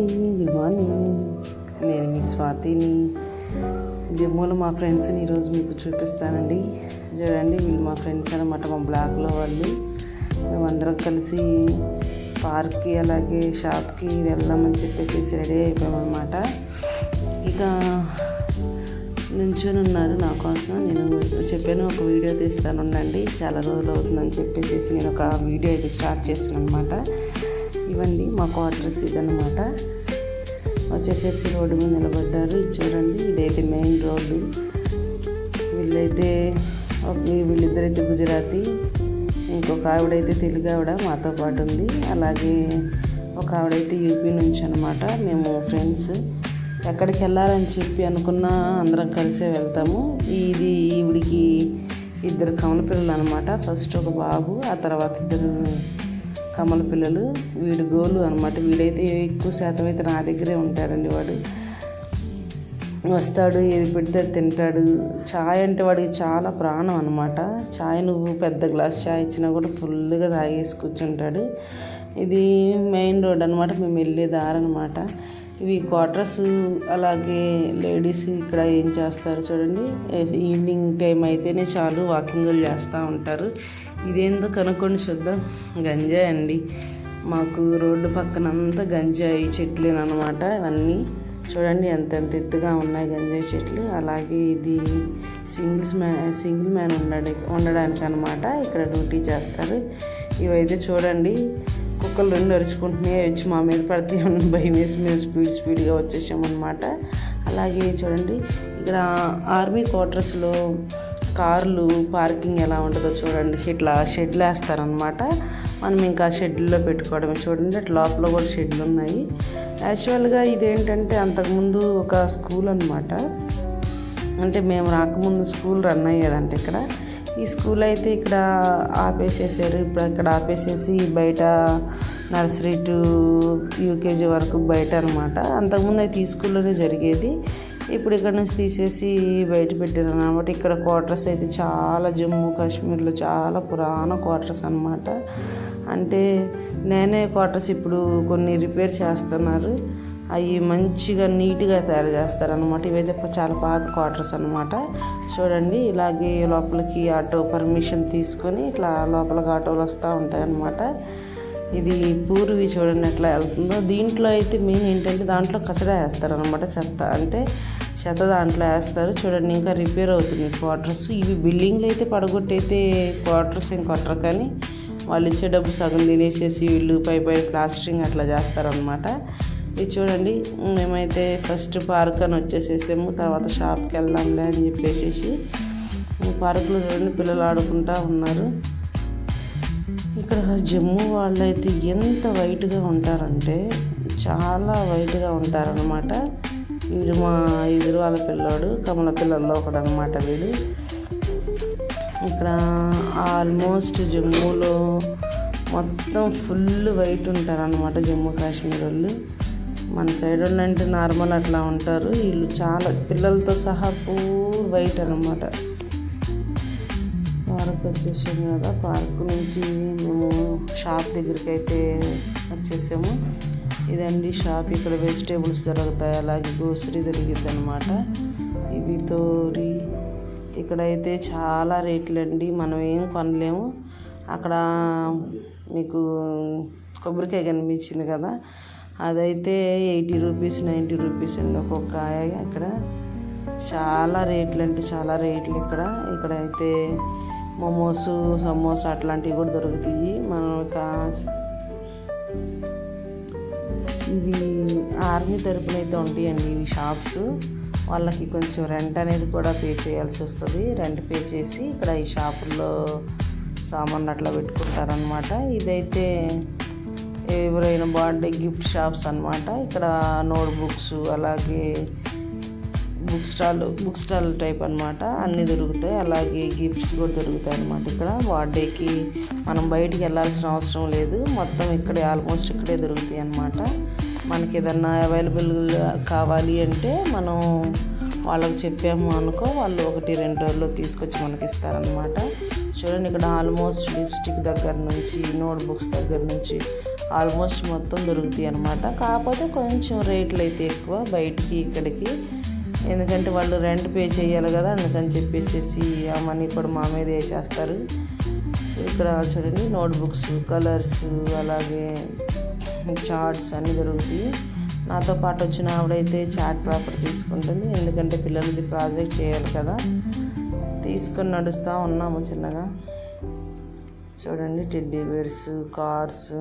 Morning good morning నేను మీ స్వాతిని. జమ్మూలో మా ఫ్రెండ్స్ని ఈరోజు మీకు చూపిస్తానండి. చూడండి వీళ్ళు మా ఫ్రెండ్స్ అనమాట మా బ్లాక్లో వాళ్ళు. మేమందరం కలిసి పార్క్కి అలాగే షాప్కి వెళ్దామని చెప్పేసి రెడీ అయిపోయామన్నమాట. ఇక నుంచొని ఉన్నారు నా కోసం. నేను చెప్పాను ఒక వీడియో తీస్తాను ఉండండి. చాలా రోజులు అవుతుందని చెప్పేసి నేను ఒక వీడియో అయితే స్టార్ట్ చేస్తాను అనమాట ఇవ్వండి. మా క్వార్టర్స్ ఇదనమాట వచ్చేసేసి రోడ్డు మీద నిలబడ్డారు. ఇది చూడండి ఇదైతే మెయిన్ రోడ్డు. వీళ్ళైతే వీళ్ళిద్దరైతే గుజరాతీ. ఇంకొక ఆవిడైతే తెలుగు ఆవిడ మాతో పాటు ఉంది. అలాగే ఒక ఆవిడైతే యూపీ నుంచి అనమాట మేము ఫ్రెండ్స్. ఎక్కడికి వెళ్ళాలని చెప్పి అనుకున్నా అందరం కలిసే వెళ్తాము. ఇది ఈవిడికి ఇద్దరు కమల పిల్లలు అనమాట ఫస్ట్ ఒక బాబు ఆ తర్వాత ఇద్దరు కమల పిల్లలు వీడు గోలు అనమాట వీడైతే ఎక్కువ శాతం అయితే నా దగ్గరే ఉంటారండి వాడు. వస్తాడు ఏది పెడితే తింటాడు. చాయ్ అంటే వాడికి చాలా ప్రాణం అనమాట చాయ్ నువ్వు పెద్ద గ్లాస్ చాయ్ ఇచ్చినా కూడా ఫుల్గా తాగేసి కూర్చుంటాడు. ఇది మెయిన్ రోడ్ అనమాట మేము వెళ్ళే దారి అనమాట ఇవి క్వార్టర్స్ అలాగే లేడీస్ ఇక్కడ ఏం చేస్తారు చూడండి. ఈవినింగ్ టైం అయితేనే చాలు వాకింగ్లు చేస్తూ ఉంటారు. ఇదేందో కనుక్కొని చూద్దాం. గంజాయి అండి. మాకు రోడ్డు పక్కన అంతా గంజాయి చెట్లేనమాట ఇవన్నీ చూడండి ఎంత ఎంత ఎత్తుగా ఉన్నాయి గంజాయి చెట్లు. అలాగే ఇది సింగిల్స్ మ్యాన్ సింగిల్ మ్యాన్ ఉండడానికి ఉండడానికి అనమాట ఇక్కడ డ్యూటీ చేస్తారు. ఇవైతే చూడండి. కుక్కలు రెండు అరుచుకుంటున్నాయి. వచ్చి మా మీద పడితే భయం వేసి మేము స్పీడ్ స్పీడ్గా వచ్చేసామన్నమాట. అలాగే చూడండి. ఇక్కడ ఆర్మీ క్వార్టర్స్లో కార్లు పార్కింగ్ ఎలా ఉంటుందో చూడండి. ఇట్లా షెడ్లు వేస్తారనమాట మనం ఇంకా షెడ్లో పెట్టుకోవడమే. చూడండి అట్లా లోపల కూడా షెడ్లు ఉన్నాయి. యాక్చువల్గా ఇదేంటంటే అంతకుముందు ఒక స్కూల్ అనమాట అంటే మేము రాకముందు స్కూల్ రన్ అయ్యేదంట ఇక్కడ. ఈ స్కూల్ అయితే ఇక్కడ ఆపేసేసారు. ఇప్పుడు ఇక్కడ ఆపేసేసి బయట నర్సరీ టు యూకేజీ వరకు బయట అనమాట అంతకుముందు అయితే ఈ స్కూల్లోనే జరిగేది. ఇప్పుడు ఇక్కడ నుంచి తీసేసి బయట పెట్టారు అనమాట ఇక్కడ క్వార్టర్స్ అయితే చాలా జమ్మూ కాశ్మీర్లో చాలా పురాణ క్వార్టర్స్ అనమాట అంటే నేనే క్వార్టర్స్ ఇప్పుడు కొన్ని రిపేర్ చేస్తున్నారు. అవి మంచిగా నీట్గా తయారు చేస్తారనమాట ఇవైతే చాలా పాత క్వార్టర్స్ అనమాట చూడండి ఇలాగే లోపలికి ఆటో పర్మిషన్ తీసుకొని ఇట్లా లోపలికి ఆటోలు వస్తూ ఉంటాయి అన్నమాట ఇది పూర్వి చూడండి ఎట్లా వెళ్తుందో. దీంట్లో అయితే మెయిన్ ఏంటంటే దాంట్లో కచడా వేస్తారనమాట చెత్త. అంటే చెత్త దాంట్లో వేస్తారు. చూడండి ఇంకా రిపేర్ అవుతుంది క్వార్టర్స్ ఇవి బిల్డింగ్లు అయితే పడగొట్టయితే క్వార్టర్స్ ఏం కొట్టరు కానీ వాళ్ళు ఇచ్చే డబ్బు సగం తినేసేసి వీళ్ళు పై పై ప్లాస్టరింగ్ అట్లా చేస్తారనమాట ఇది చూడండి మేమైతే ఫస్ట్ పార్క్ అని వచ్చేసేసాము. తర్వాత షాప్కి వెళ్దాంలే అని చెప్పేసి పార్కులో చూడండి పిల్లలు ఆడుకుంటా ఉన్నారు. ఇక్కడ జమ్మూ వాళ్ళు అయితే ఎంత వైట్గా ఉంటారంటే చాలా వైట్గా ఉంటారనమాట వీడు మా ఎదురు వాళ్ళ పిల్లోడు కమల పిల్లల్లో ఒకడనమాట వీడు. ఇక్కడ ఆల్మోస్ట్ జమ్మూలో మొత్తం ఫుల్ వైట్ ఉంటారనమాట జమ్మూ కాశ్మీర్ వాళ్ళు. మన సైడ్ వాళ్ళు అంటే నార్మల్ అట్లా ఉంటారు. వీళ్ళు చాలా పిల్లలతో సహా పూర్ వైట్ అనమాట పార్క్ వచ్చేసాం కదా. పార్క్ నుంచి మేము షాప్ దగ్గరికి అయితే వచ్చేసాము. ఇదండి షాప్. ఇక్కడ వెజిటేబుల్స్ దొరుకుతాయి. అలాగే గ్రోసరీ దొరికిద్ది అనమాట ఇవి తోరి. ఇక్కడైతే చాలా రేట్లు అండి మనం ఏం కొనలేము. అక్కడ మీకు కొబ్బరికాయ కనిపించింది కదా. అదైతే ఎయిటీ రూపీస్ నైంటీ రూపీస్ అండి ఒక్కొక్క కాయ ఇక్కడ చాలా రేట్లు అంటే చాలా రేట్లు ఇక్కడ. ఇక్కడ అయితే మోమోస్ సమోసా అట్లాంటివి కూడా దొరుకుతాయి. మనం ఇవి ఆర్మీ తరపున అయితే ఉంటాయండి ఇవి షాప్స్. వాళ్ళకి కొంచెం రెంట్ అనేది కూడా పే చేయాల్సి వస్తుంది. రెంట్ పే చేసి ఇక్కడ ఈ షాపుల్లో సామాన్లు అట్లా పెట్టుకుంటారనమాట ఇదైతే ఎవరైనా బర్త్డే గిఫ్ట్ షాప్స్ అనమాట ఇక్కడ నోట్బుక్స్ అలాగే book stall book stall type అనమాట అన్నీ దొరుకుతాయి. అలాగే గిఫ్ట్స్ కూడా దొరుకుతాయి అనమాట ఇక్కడ. బర్త్డేకి మనం బయటికి వెళ్ళాల్సిన అవసరం లేదు. మొత్తం ఇక్కడే ఆల్మోస్ట్ ఇక్కడే దొరుకుతాయి అనమాట మనకి ఏదన్నా అవైలబుల్ కావాలి అంటే మనం వాళ్ళకి చెప్పాము అనుకో వాళ్ళు ఒకటి రెండు రోజుల్లో తీసుకొచ్చి మనకి ఇస్తారనమాట చూడండి ఇక్కడ ఆల్మోస్ట్ లిప్స్టిక్ దగ్గర నుంచి నోట్ బుక్స్ దగ్గర నుంచి ఆల్మోస్ట్ మొత్తం దొరుకుతాయి అనమాట కాకపోతే కొంచెం రేట్లు అయితే ఎక్కువ బయటికి ఇక్కడికి. ఎందుకంటే వాళ్ళు రెంట్ పే చేయాలి కదా అందుకని చెప్పేసేసి ఆ మనీ కూడా మా మీద వేసేస్తారు. ఇక్కడ చూడండి నోట్బుక్స్ కలర్స్ అలాగే చార్ట్స్ అన్నీ దొరుకుతాయి. నాతో పాటు వచ్చిన ఆవిడైతే చార్ట్ పేపర్ తీసుకుంటుంది. ఎందుకంటే పిల్లలది ప్రాజెక్ట్ చేయాలి కదా. తీసుకొని నడుస్తూ ఉన్నాము చిన్నగా. చూడండి టెడ్డీ బేర్స్ కార్స్